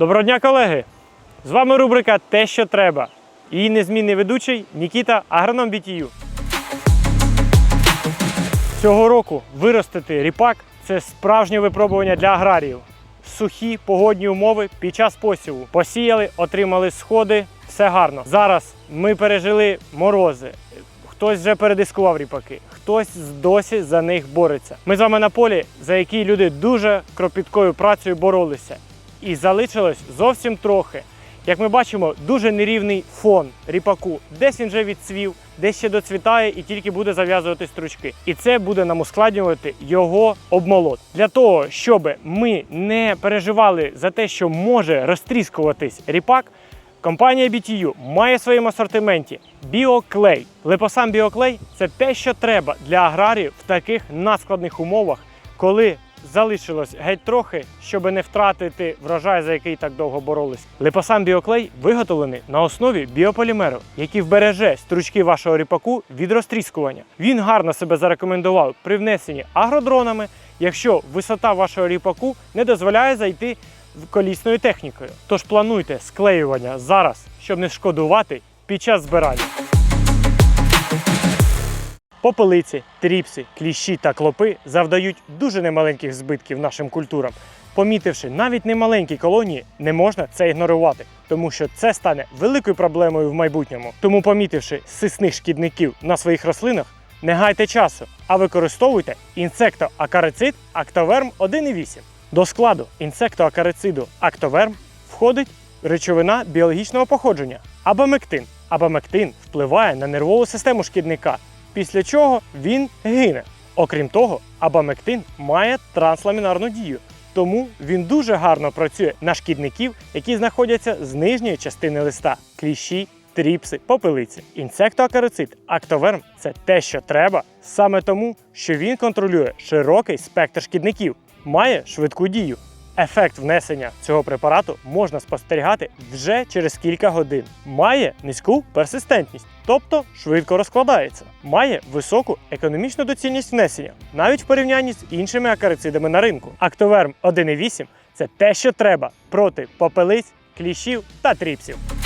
Доброго дня, колеги! З вами рубрика Те, що треба. Її незмінний ведучий Нікіта Агроном BTU. Цього року виростити ріпак це справжнє випробування для аграріїв. Сухі погодні умови під час посіву. Посіяли, отримали сходи, все гарно. Зараз ми пережили морози. Хтось вже передискував ріпаки, хтось досі за них бореться. Ми з вами на полі, за які люди дуже кропіткою працею боролися. І залишилось зовсім трохи. Як ми бачимо, дуже нерівний фон ріпаку. Десь він вже відцвів, десь ще доцвітає і тільки буде зав'язувати стручки. І це буде нам ускладнювати його обмолот. Для того, щоб ми не переживали за те, що може розтріскуватись ріпак, Компанія BTU має в своєму асортименті біоклей. Липосам біоклей це те, що треба для аграріїв в таких надскладних умовах, коли залишилось геть трохи, щоб не втратити врожай, за який так довго боролись. Липосам біоклей виготовлений на основі біополімеру, який вбереже стручки вашого ріпаку від розтріскування. Він гарно себе зарекомендував при внесенні агродронами, якщо висота вашого ріпаку не дозволяє зайти колісною технікою. Тож плануйте склеювання зараз, щоб не шкодувати під час збирання. Попелиці, тріпси, кліщі та клопи завдають дуже немаленьких збитків нашим культурам. Помітивши навіть немаленькі колонії, не можна це ігнорувати, тому що це стане великою проблемою в майбутньому. Тому, помітивши сисних шкідників на своїх рослинах, не гайте часу, а використовуйте інсектоакарицид Актоверм 1,8. До складу інсектоакарициду Актоверм входить речовина біологічного походження абамектин. Абамектин впливає на нервову систему шкідника, після чого він гине. Окрім того, абамектин має трансламінарну дію, тому він дуже гарно працює на шкідників, які знаходяться з нижньої частини листа кліщі, тріпси, попелиці. Інсектоакарицид Актоверм це те, що треба, саме тому, що він контролює широкий спектр шкідників, має швидку дію. Ефект внесення цього препарату можна спостерігати вже через кілька годин. Має низьку персистентність, тобто швидко розкладається. Має високу економічну доцільність внесення, навіть в порівнянні з іншими акарицидами на ринку. Актоверм 1,8 це те, що треба проти попелиць, кліщів та тріпсів.